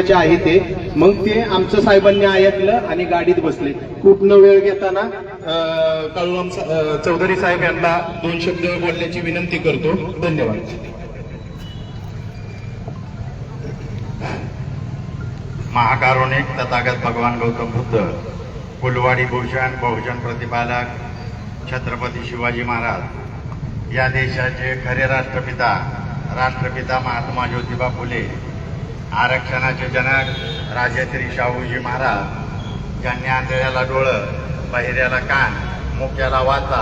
चे आहे ते. मग ते आमचं साहेबांनी ऐकलं आणि गाडीत बसले. खूप वेळ घेताना? अं, चौधरी साहेब यांना दोन शब्द बोलण्याची विनंती करतो. धन्यवाद. महाकारुणिक तथागत भगवान गौतम बुद्ध फुलवाडी भूषण बहुजन प्रतिपालक छत्रपती शिवाजी महाराज या देशाचे खरे राष्ट्रपिता राष्ट्रपिता महात्मा ज्योतिबा फुले आरक्षणाचे जनक राजश्री शाहूजी महाराज ज्यांनी आंधळ्याला डोळं बहिऱ्याला कान मोक्याला वाचा.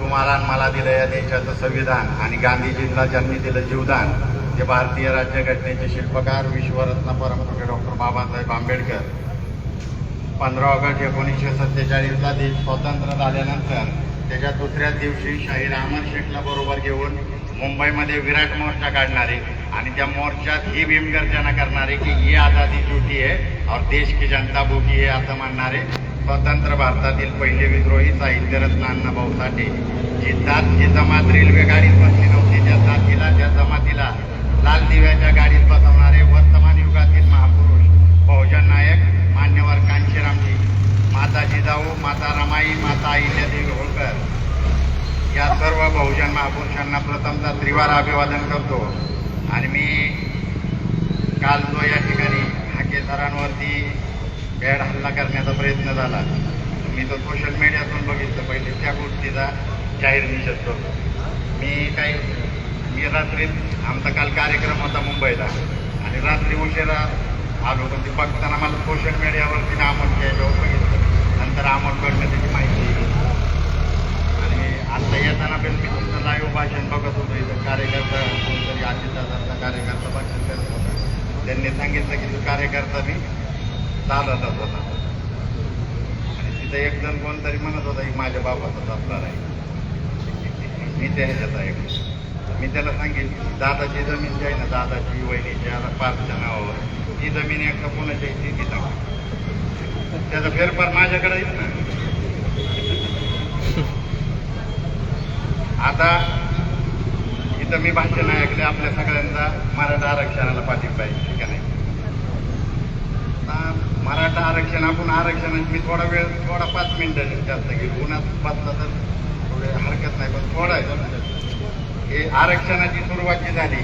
तुम्हाला मला दिलं या देशाचं संविधान आणि गांधीजींना ज्यांनी दिलं जीवदान ते भारतीय राज्यघटनेचे शिल्पकार विश्वरत्न परमपूज्य डॉक्टर बाबासाहेब आंबेडकर. पंधरा ऑगस्ट एकोणीसशे सत्तेचाळीसला देश स्वतंत्र झाल्यानंतर त्याच्या दुसऱ्याच दिवशी शाहीर अहमद शेखला बरोबर घेऊन मुंबईमध्ये विराट मोर्चा काढणारे आणि त्या मोर्चात ही भीमगर्जना करणारे की ये आझादी झुटी आहे और देश की जनता भूकी आहे असं म्हणणारे स्वतंत्र भारतातील पहिले विद्रोही साहित्यरत्न अण्णाभाऊ साठे. जी जात जी जमात रेल्वे गाडीत बसली नव्हती त्या जातीला त्या जमातीला लाल दिव्याच्या गाडीत बसवणारे वर्तमान युगातील महापुरुष बहुजन नायक मान्यवर कांशीरामजी माता जिजाऊ माता रमाई माता अहिल्यादेवी होळकर या सर्व बहुजन महापुरुषांना प्रथमचा त्रिवार अभिवादन करतो. आणि मी काल जो या ठिकाणी हाकेदारांवरती गैर हल्ला करण्याचा प्रयत्न झाला मी तो सोशल मीडियातून बघितलं. पहिले त्या गोष्टीचा जाहीर निषेध करतो. मी काही मी रात्रीत आमचा काल कार्यक्रम होता मुंबईला. आणि रात्री उशिरा आलो पण ते बघताना मला सोशल मीडियावरती नामत घ्यायला बघितलं. नंतर आमोदकडनं त्याची माहिती दिली. आता येताना पण मी तुमचं लाईव्ह भाषण बघत होतो. इथं कार्यकर्ता कोणतरी अजितदादांचा कार्यकर्ता भाषण करत होता. त्यांनी सांगितलं की तो कार्यकर्ता मी चालतच होता. आणि तिथं एक जण कोणतरी म्हणत होता की माझ्या बाबाचा सापला आहे. मी त्या ह्याच्यात आहे. मी त्याला सांगेन दादाची जमीन जी आहे ना दादाची वहिनीची आता पाचच्या नावावर ती जमीन एकदा कोणाच्या आहे. ती सांगा त्याचा फेरफार माझ्याकडे येत ना. आता इथं मी भाषण ऐकले आपल्या सगळ्यांचा मराठा आरक्षणाला पाठिंबा आहे ठीक आहे मराठा आरक्षण आपण आरक्षण मी थोडा वेळ थोडा पाच मिनिटं जास्त घेऊ. उन्हात बसला तर थोडे हरकत नाही पण थोडा हे आरक्षणाची सुरुवात जी झाली.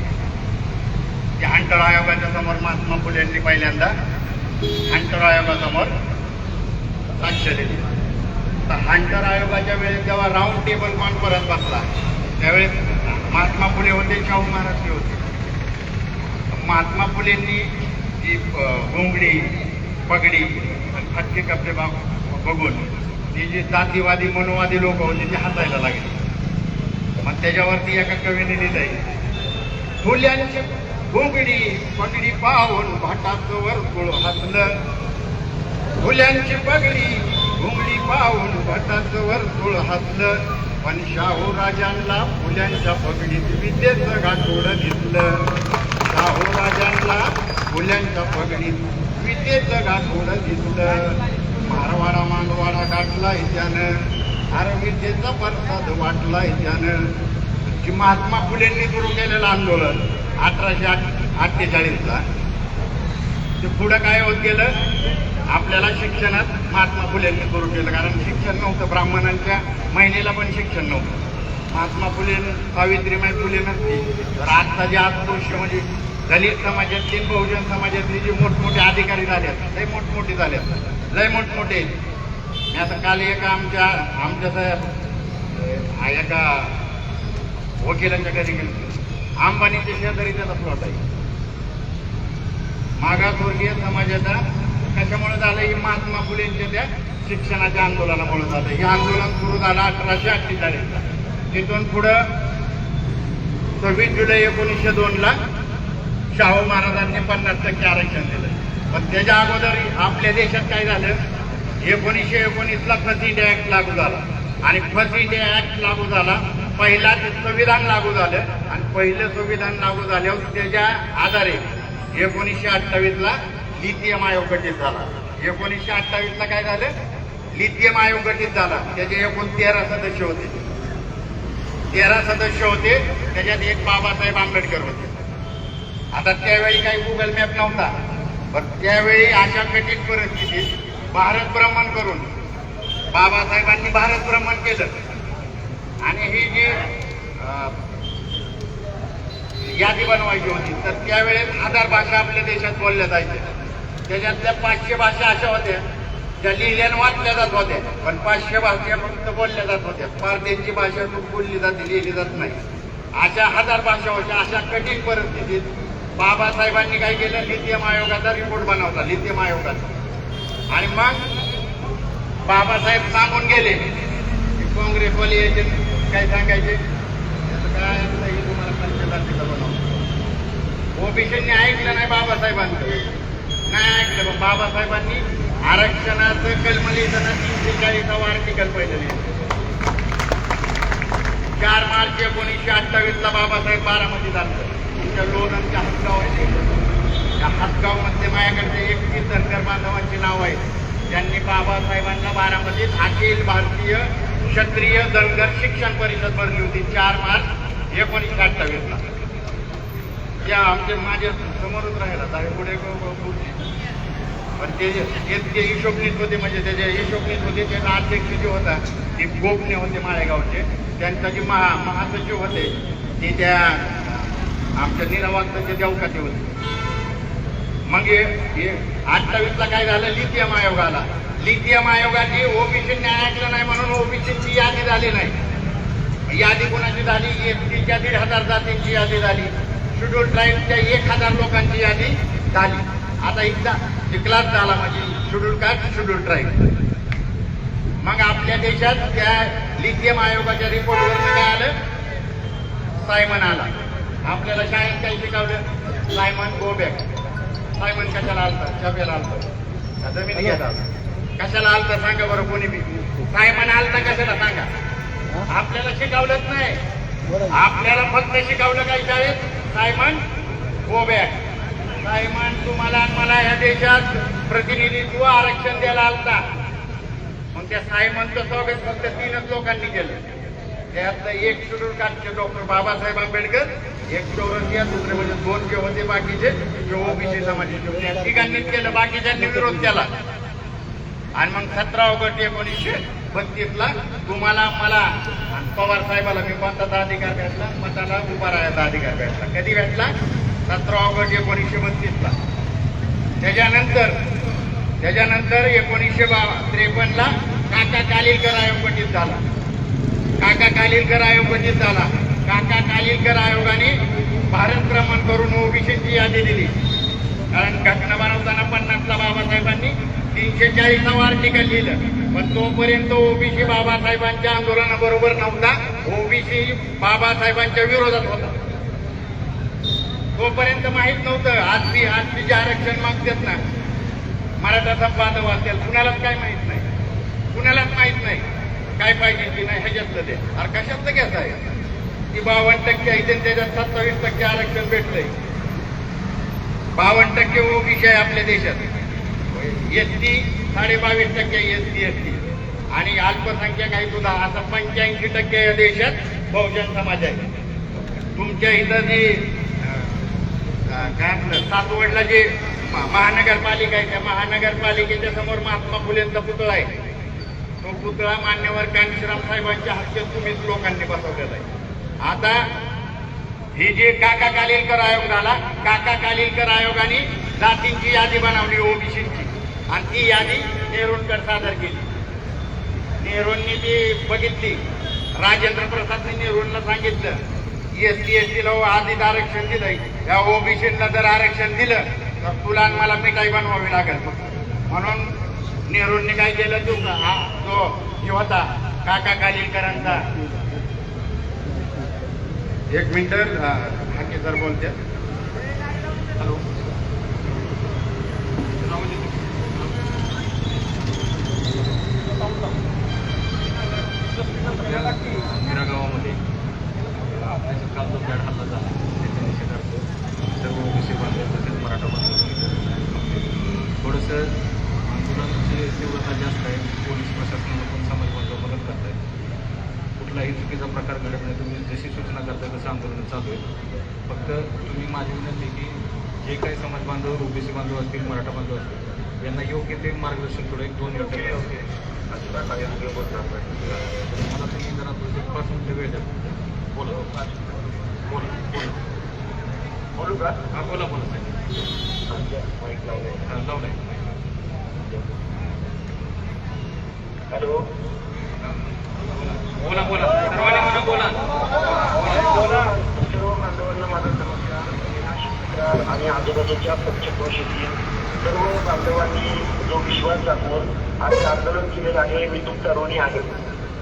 ती हंटर आयोगाच्या समोर महात्मा फुले यांनी पहिल्यांदा हंटर आयोगासमोर साक्ष दिली. तर हंटर आयोगाच्या वेळेस जेव्हा राऊंड टेबल कॉन्फरन्स बसला त्यावेळेस महात्मा फुले होते शाहू महाराज होते. महात्मा फुलेंनी जी अ, घोंगडी पगडी हत्ती फटके कपडे बा- बघून ती जी जातीवादी मनोवादी लोक होते ते हसायला लागले. मग त्याच्यावरती एका कवीने लिहिलंय फुल्यांचे घोंगडी पगडी पाहून भाटाचं वर्तुळ हसलं फुल्यांची पगडी घुमली पाहून भटाचं वर्तुळ हसलं पण शाहू राजांना फुल्यांच्या पगडीत विद्येचं गाठोड दिसलं शाहू राजांना फुल्यांच्या पगडीत विद्येचं गाठोड दिसलं मारवाडा मांडवाडा गाठलाय त्यानं अरे विद्येचा प्रसाद वाटलाय त्यानं की महात्मा फुलेंनी सुरू केलेलं आंदोलन अठराशे अठ्ठेचाळीसला. ते पुढं काय होत गेलं? आपल्याला शिक्षणात महात्मा फुलेंनी सुरू केलं कारण शिक्षण नव्हतं. ब्राह्मणांच्या महिलेला पण शिक्षण नव्हतं. महात्मा फुले सावित्रीमाई फुले नसती. तर आजचा जे आत्मोष म्हणजे दलित समाजातली बहुजन समाजातली जे मोठमोठे अधिकारी झाले आहेत लय मोठमोठे झाले आहेत. लय मोठमोठे आहेत. मी आता काल एका आमच्या आमच्या एका वकिलांच्या घरी गेलो. अंबानीच्या शेजारी त्याचा प्लॉट आहे. मागासवर्गीय समाजाचा. कशामुळे झालं ही महात्मा फुलेंच्या त्या शिक्षणाच्या आंदोलनामुळे झालं. हे आंदोलन सुरू झालं अठराशे अठ्ठेचाळीसला तिथून पुढं सव्वीस जुलै एकोणीसशे दोनला शाहू महाराजांनी पन्नास टक्के आरक्षण दिलं. पण त्याच्या अगोदर आपल्या देशात काय झालं? एकोणीसशे एकोणीसला फर्स्ट इंडिया ऍक्ट लागू झाला. आणि फर्स्ट इंडिया ऍक्ट लागू झाला. पहिला संविधान लागू झालं. आणि पहिलं संविधान लागू झाल्यावर त्याच्या आधारे एकोणीसशे अठ्ठावीसला लिथियम आयोग गठीत झाला. एकोणीसशे अठ्ठावीसला काय झालं? लिथियम आयोग गठीत झाला. त्याचे एकूण तेरा सदस्य होते. तेरा सदस्य होते. त्याच्यात एक बाबासाहेब आंबेडकर होते. आता त्यावेळी काही गुगल मॅप नव्हता. पण त्यावेळी अशा कठीण परिस्थितीत भारत भ्रमण करून बाबासाहेबांनी भारत भ्रमण केलं. आणि ही जी यादी बनवायची होती. तर त्यावेळेस हजार भाषा आपल्या देशात बोलल्या जायच्या. त्याच्यातल्या पाचशे भाषा अशा होत्या. त्या लिहिल्या वाचल्या जात होत्या. पण पाचशे भाषा फक्त बोलल्या जात होत्या. फार त्यांची भाषा बोलली जाते लिहिली जात नाही. अशा हजार भाषा होत्या. अशा कठीण परिस्थितीत बाबासाहेबांनी काय केलं? लिथियम आयोगाचा रिपोर्ट बनवला. लिथियम आयोगाचा. आणि मग बाबासाहेब सांगून गेले. काँग्रेसवाले यायचे काय सांगायचे? काय असं हे तुम्हाला पंचतांत्रिका बनवलं ओबीसींनी ऐकलं नाही बाबासाहेबांचं. नाही ऐकलं मग बाबासाहेबांनी आरक्षणाचं कलम लिहिताना तीनशे चाळीसावं आर्टिकल पहिलं लिहिलं चार मार्च एकोणीसशे अठ्ठावीस ला बाबासाहेब बारामतीत आलं तुमच्या लोणांच्या हातगाव आहे त्या हातगावमध्ये माझ्याकडे एकतीस सरकार बांधवांची नाव आहेत. त्यांनी बाबासाहेबांना बारामतीत अखिल भारतीय क्षत्रिय धनगर शिक्षण परिषद भरली होती चार मार्च एकोणीसशे अठ्ठावीसला. त्या आमचे माझ्या समोरच राहिला दहावी पुढे पण ते जे ते- हिशोबनीत होते म्हणजे त्याच्या हिशोबनीत होते त्याचा अध्यक्ष जे होता ते गोपने होते माळेगावचे. त्यांचा जे महा महासचिव होते ते त्या आमच्या निरावांचे देवकाचे होते. मग हे अठ्ठावीसला काय झालं? लिथियम आयोगाला लिथियम आयोगाची ओबीसी न्याय ऐकलं नाही म्हणून ओबीसीची यादी झाली नाही. यादी कोणाची झाली? एसटीच्या दीड हजार जातींची यादी झाली. शेड्यूल ट्राईबच्या एक हजार लोकांची यादी झाली. आता एकदा क्लास झाला म्हणजे शेड्यूल कास्ट शेड्यूल ट्राईब मग आपल्या देशात त्या लिथियम आयोगाच्या रिपोर्टवर काय आलं सायमन आला. आपल्याला शाळेत काही शिकवलं? सायमन गो बॅक सायमन कशाला आलता? छाप्याला आलता. जमीन घेतात कशाला आलता? सांगा बरं कोणी बी. सायमन आलता कशाला? सांगा. आपल्याला शिकवलंच नाही. आपल्याला फक्त शिकवलं काय शाळेत? सायमन गो बॅक सायमन तुम्हाला आणि मला या देशात प्रतिनिधित्व आरक्षण द्यायला आलता. मग त्या सायमनचं स्वागत फक्त तीनच लोकांनी केलं. त्यातलं एक शेड्यूल डॉक्टर बाबासाहेब आंबेडकर एक चौरसिया दुसरे म्हणजे दोन जे होते बाकीचे जे ओबीसी समाजाचे होते. या केलं बाकीच्यांनी विरोध केला. आणि मग सतरा ऑगस्ट एकोणीसशे बत्तीसला तुम्हाला मला पवार साहेबाला मी मताचा अधिकार भेटला मताला उभा राहायचा अधिकार भेटला. कधी भेटला? सतरा ऑगस्ट एकोणीसशे बत्तीसला. त्याच्यानंतर त्याच्यानंतर एकोणीसशे बा त्रेपन्न काका कालिलकर आयोगपटीत झाला. काका कालिलकर आयोगपटीत झाला. काका कालिलकर आयोगाने भारत भ्रमण करून ओबीसीची यादी दिली. कारण घटना बनवताना पन्नासला बाबासाहेबांनी तीनशे चाळीसावं आर्टिकल लिहिलं. पण तोपर्यंत ओबीसी बाबासाहेबांच्या आंदोलनाबरोबर नव्हता. ओबीसी बाबासाहेबांच्या विरोधात होता. तोपर्यंत माहीत नव्हतं आज मी आज जे आरक्षण मागतात ना मराठा संपादक असेल कुणालाच काय माहीत नाही. कुणालाच माहीत नाही काय पाहिजे की नाही ह्याच्यातलं ते. अरे कशातलं घ्यायचं आहे ती बावन्न टक्के आहे त्याच्यात सत्तावीस टक्के आरक्षण भेटलंय. बावन्न टक्के ओबीसी आहे आपल्या देशात. एस टी साडे बावीस टक्के एस सी एस टी आणि अल्पसंख्याक आहे सुद्धा. आता पंच्याऐंशी टक्के या देशात बहुजन समाज आहे. तुमच्या इथं जे काय सातवडला जे महानगरपालिका आहे त्या महानगरपालिकेच्या समोर महात्मा फुलेंचा पुतळा आहे. तो पुतळा मान्यवर कांशीराम साहेबांच्या हस्ते तुम्हीच लोकांनी बसवलेला आहे. आता ही जे काका कालिलकर आयोग झाला काका कालिलकर आयोगाने जातींची यादी बनवली ओबीसीची आणि ती यादी नेहरूंकडे सादर केली. नेहरूंनी ती बघितली राजेंद्र प्रसादने नेहरूंना सांगितलं एस टी एस टीला हो आधीच आरक्षण दिलंय. या ओबीसीला जर आरक्षण दिलं तर तुला मला मिठाई बनवावी लागेल. म्हणून नेहरूंनी काय केलं तू हा जो हे होता काका कालिलकरांचा एक मिनिट हाके सर बोलते. हॅलो मीरा गावामध्ये आपल्याचा काल जो बॅड हल्ला झाला त्याच्या निषेधार्थ सर्व ओबीसी बांधव तसेच मराठा बांधव थोडंसं आंदोलनाची तीव्रता जास्त आहे पोलीस प्रशासनाला पण समाज बांधव मदत करत आहे कुठलाही चुकीचा प्रकार घडत नाही तुम्ही जशी सूचना करताय तसं आंदोलन चालू आहे फक्त तुम्ही माझी विनंती की जे काही समाज बांधव ओबीसी बांधव असतील मराठा बांधव असतील यांना योग्य ते मार्गदर्शन थोडं एक दोन मिनिटं मला तुम्ही जरा थोडं एक पाच मिनिटं वेळ द्या बोला बोला बोला बोलू का हा बोला बोला साहेब माईक लावलंय हा, लावलंय हॅलो बोला बोला सर्वांनी म्हणून बोला बोला सर्व बांधवांना माझा नमस्कार मी नाशिक मित्र आणि आजूबाजूच्या पंचक्रोशीतील सर्व बांधवांनी जो विश्वास दाखवून आणि आंदोलन केलेलं आहे मी तुमचा ऋणी आहे.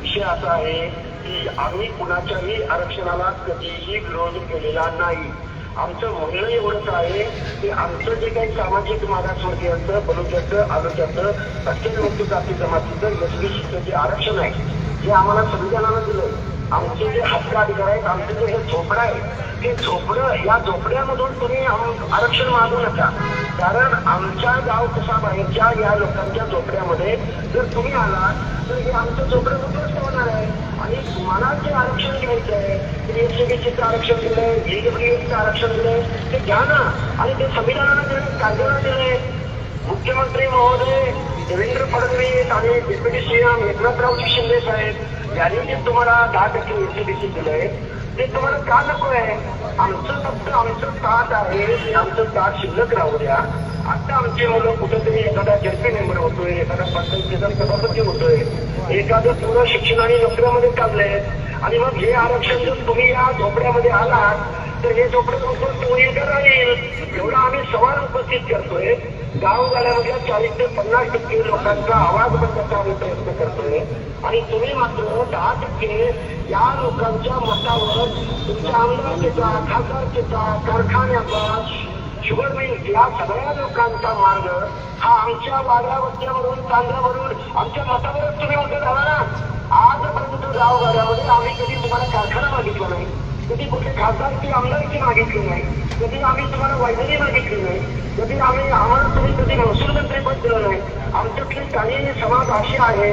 विषय असा आहे की आम्ही कुणाच्याही आरक्षणाला कधीही विरोध केलेला नाही. आमचं म्हणणं एवढंच आहे की आमचं जे काही सामाजिक मागासवर्गीयांचं बलुक्याचं आरोग्याचं अत्यंत जाती जमातीचं एसबीसीचं जे आरक्षण आहे. हे आम्हाला संविधानानं दिलं आमचे जे हक्क अधिकार आहेत आमचं जे हे झोपडं आहे ते झोपडं या झोपड्यामधून तुम्ही आरक्षण मागू नका. कारण आमच्या गाव कसा बाहेरच्या या लोकांच्या झोपड्यामध्ये जर तुम्ही आलात तर हे आमचं झोपडं उद्ध्वस्त होणार आहे. आणि तुम्हाला जे आरक्षण घ्यायचं आहे ते एससीबीसीचं आरक्षण दिलंय जीडब्ल्यूएसचं आरक्षण दिलंय ते घ्या ना. आणि ते संविधानानं दिलंय कायद्यानं दिलंय मुख्यमंत्री महोदय देवेंद्र फडणवीस आणि डेप्युटी सीएम एकनाथरावजी शिंदे साहेब यांनी तुम्हाला दहा टक्के एनसीबीसी दिलंय ते तुम्हाला का नको आहे आमचं फक्त आमचं ताट आहे. आमचं ताट शिल्लक राहू द्या आता आमची मुलं कुठेतरी एखादा जडपी मेंबर होतोय एखादा पंचायत सभापती होतोय. एखादं पूर्ण शिक्षण आणि नोकऱ्यामध्ये चाललंय. आणि मग हे आरक्षण जर तुम्ही या झोपड्यामध्ये आलात तर हे झोपडं उद्ध्वस्त होईल का राहील. एवढा आम्ही सवाल उपस्थित करतोय. गावगाड्यामधल्या चाळीस ते पन्नास टक्के लोकांचा आवाज बंदचा आम्ही प्रयत्न करतोय. आणि तुम्ही मात्र दहा टक्के या लोकांच्या मतावर तुमच्या आमदारकीचा खासदारकीचा कारखान्याचा शुगर मिल या सगळ्या लोकांचा मार्ग हा आमच्या वाड्या वस्त्यावरून तांद्यावरून आमच्या मतावरच तुम्ही उलट झाला ना आजपर्यंत गावगाड्यामध्ये आम्ही कधी तुम्हाला कारखाना मागितला नाही. कधी कुठे खासदारकी आमदारकी मागितली नाही कधी आम्ही तुम्हाला वैद्यकी मागितली नाही कधी आम्ही आम्हाला तुम्ही कधी महसूल मंत्री पद दिलं नाही? आमच्यातले काही समाज अशी आहे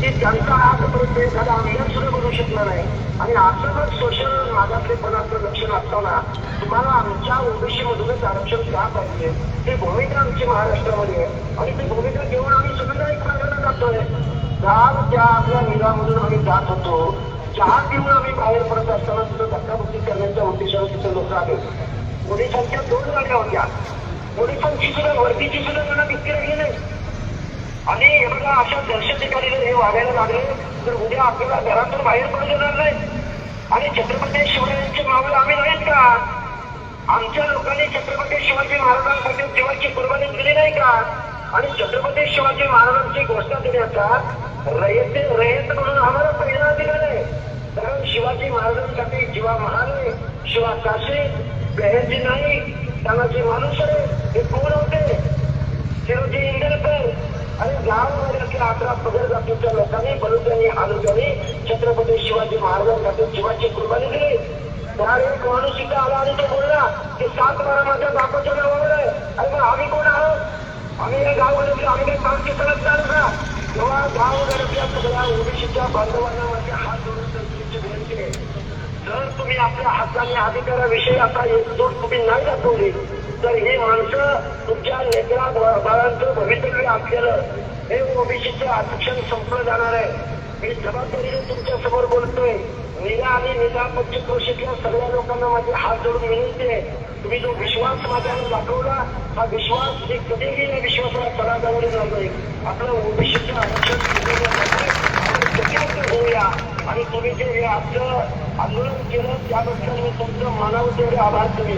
की त्यांचा आजपर्यंत एखादा आमदार सुद्धा करू शकला नाही. आणि असं जर सोशल मागासलेपणाचं लक्षण असताना तुम्हाला आमच्या ओबीसीमधूनच आरक्षण का पाहिजे? ही भूमिका आमची महाराष्ट्रामध्ये आहे. आणि ती भूमिका घेऊन आम्ही सगळ्यांना एक मार्गाला जातोय. काल त्या आपल्या निगामधून आम्ही जात होतो. चार दिवस आम्ही बाहेर पडत असताना तिथं धक्काबुक्की करण्याच्या उद्देशाने तिथं लोक आले पोलिसांच्या दोन गाड्या होत्या पोलिसांची सुद्धा वर्दीची सुद्धा त्यांना भीती लागली नाही आणि हे बघा अशा ठिकाणी हे वागायला लागले तर उद्या आपल्याला घरातून बाहेर पडू देणार नाही आणि छत्रपती शिवरायांचे मावळे आम्ही नाहीत का आमच्या लोकांनी छत्रपती शिवाजी महाराजांसाठी जीवाची कुर्बानी दिली नाही का? आणि छत्रपती शिवाजी महाराजांची घोषणा देण्याचा रयत रयत म्हणून आम्हाला प्रेरणा दिला नाही कारण शिवाजी महाराजांसाठी जीवा महाले शिवा काशी गहजी नाही तानाजी मालुसरे हे कोण होते? शिरोजी इंदरकर आणि गावामधल्या अकरा पगड जातीच्या लोकांनी बलुद्यांनी आलुजांनी छत्रपती शिवाजी महाराजांसाठी जीवाची कुर्बानी दिली. त्यावेळी एक माणूस इथं आला आणि तो बोलला की सात बारा माझ्या बापाच्या नावावर आहे. आणि मग आम्ही कोण आहोत? आम्ही या गावामध्ये आम्ही काही काम केलं चालू का तेव्हा गावाकडच्या सगळ्या ओबीसीच्या बांधवांना हात जोडून त्यांची विनंती आहे. जर तुम्ही आपल्या हक्काने अधिकाराविषयी आता एकजूट तुम्ही नाही दाखवली तर ही माणसं तुमच्या लेकरा बाळांचं भवितव्य असलेलं हे ओबीसीचं आरक्षण संपलं जाणार आहे. मी जबाबदारीने तुमच्यासमोर बोलतोय. निगा आणि निगा कृषीतल्या सगळ्या लोकांना माझे हात जोडून विनंती आहे. तुम्ही जो विश्वास माझ्यावर दाखवला हा विश्वास मी कधीही या विश्वासाला तळागावर जाणार आपलं ओबीसीचं आरक्षण होऊया. आणि तुम्ही जे हे आजचं आंदोलन केलं त्याबद्दल मी तुमचं मानावर तेवढे आभार तुम्ही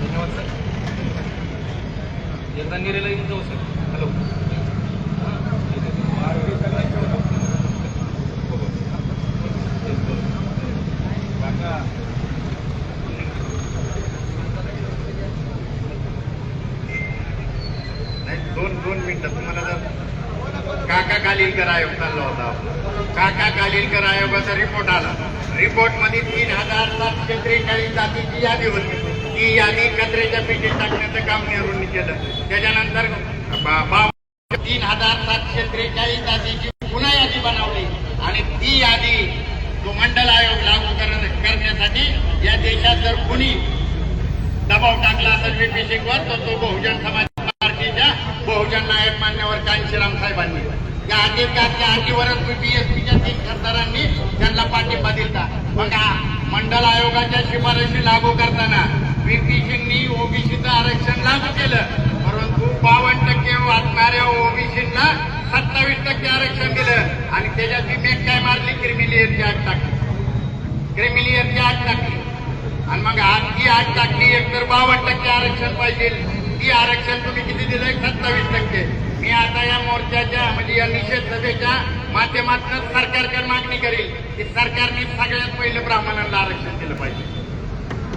धन्यवाद सर. निरेला येऊन जाऊ सर हॅलो नाही दोन दोन मिनिटं तुम्हाला जर काका कालिलकर आयोग चालला होता. काका कालिलकर आयोगाचा रिपोर्ट आला. रिपोर्टमध्ये तीन हजार सातशे त्रेचाळीस जातीची यादी होती. ती यादी कचऱ्याच्या पेटीत टाकण्याचं काम नेहरूंनी केलं. त्याच्यानंतर तीन हजार सातशे त्रेचाळीस जातीची पुन्हा यादी बनवली. आणि ती यादी तो मंडल आयोग लागू करण्यासाठी या देशात जर कुणी दबाव टाकला असेल बीपी सिंगवर तर तो बहुजन समाज पार्टीच्या बहुजन नायक मान्यवर कांशीराम साहेबांनी. त्या अधिकाराच्या अटीवरच बीएसपीच्या तीन खासदारांनी त्यांना पाठिंबा दिला मग मंडल मंडळ आयोगाच्या शिफारशी लागू करताना व्हीपी सिंगनी ओबीसीचं आरक्षण लागू केलं. परंतु बावन्न टक्के वाचणाऱ्या ओबीसींना सत्तावीस टक्के आरक्षण दिलं. आणि त्याच्यात ती मेक काय मारली? क्रिमिलियरची आठ टाकली. क्रिमिलियरची आठ टाकली. आणि मग आज ती आग टाकली एकतर बावन्न टक्के आरक्षण पाहिजे. ती आरक्षण तुम्ही किती दिलंय? सत्तावीस टक्के. मी आता या मोर्चाच्या म्हणजे या निषेध सभेच्या माध्यमातून सरकारकडे मागणी करेल की सरकारने सगळ्यात पहिले ब्राह्मणांना आरक्षण दिलं पाहिजे.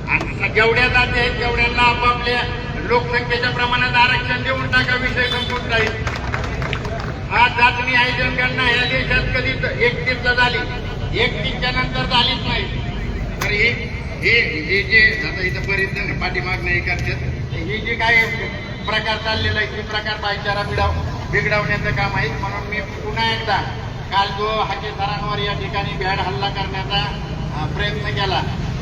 आणि जेवढ्या जाती आहेत तेवढ्यांना आपापल्या लोकसंख्येच्या प्रमाणात आरक्षण देऊन टाका विषय संपून जाईल. हा चाचणी आहे जनगणना या देशात कधी एकटीच झाली. एकटीच्या नंतर झालीच नाही. तर हे हे जे आता इथं बरेच जण पाठीमाग करतात हे जे काय प्रकार चाललेला आहे ते प्रकार भाईचारा बिडाव बिघडवण्याचं काम आहे. म्हणून मी पुन्हा एकदा काल जो हाके सरांवर या ठिकाणी भ्याड हल्ला करण्याचा प्रयत्न केला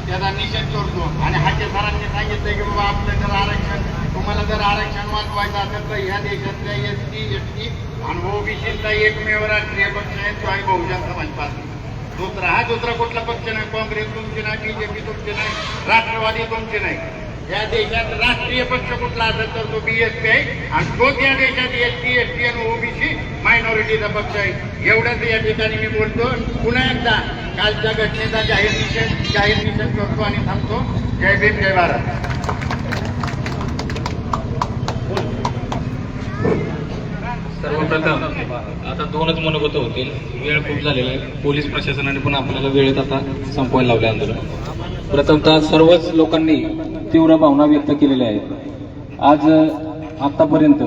त्याचा निषेध करतो. आणि हाके सरांनी सांगितलं की बाबा आपलं जर आरक्षण तुम्हाला जर आरक्षण वाचवायचं असेल तर ह्या देशातल्या एस टी एस टी आणि ओबीसीचा एकमेव राष्ट्रीय पक्ष आहे तो आहे बहुजन समाज पार्टी. दुसरा हा दुसरा कुठला पक्ष नाही? काँग्रेस तुमची नाही बीजेपी तुमची नाही राष्ट्रवादी तुमची नाही. या देशात राष्ट्रीय पक्ष कुठला असेल तर तो बीएसपी आहे. आणि तोच या देशात एस टी एस टी आणि ओबीसी मायनॉरिटीचा पक्ष आहे. एवढंच या ठिकाणी मी बोलतो. पुन्हा एकदा कालच्या घटनेचा जाहीर निषेध जाहीर निषेध करतो आणि थांबतो. जय भीम जय भारत. सर्वप्रथम आता दोनच मनोगत होतील. वेळ खूप झालेला आहे. पोलीस प्रशासनाने पण आपल्याला वेळेत आता संपवायला लावले आंदोलन. प्रथमतः सर्वच लोकांनी तीव्र भावना व्यक्त केलेल्या आहेत. आज आत्तापर्यंत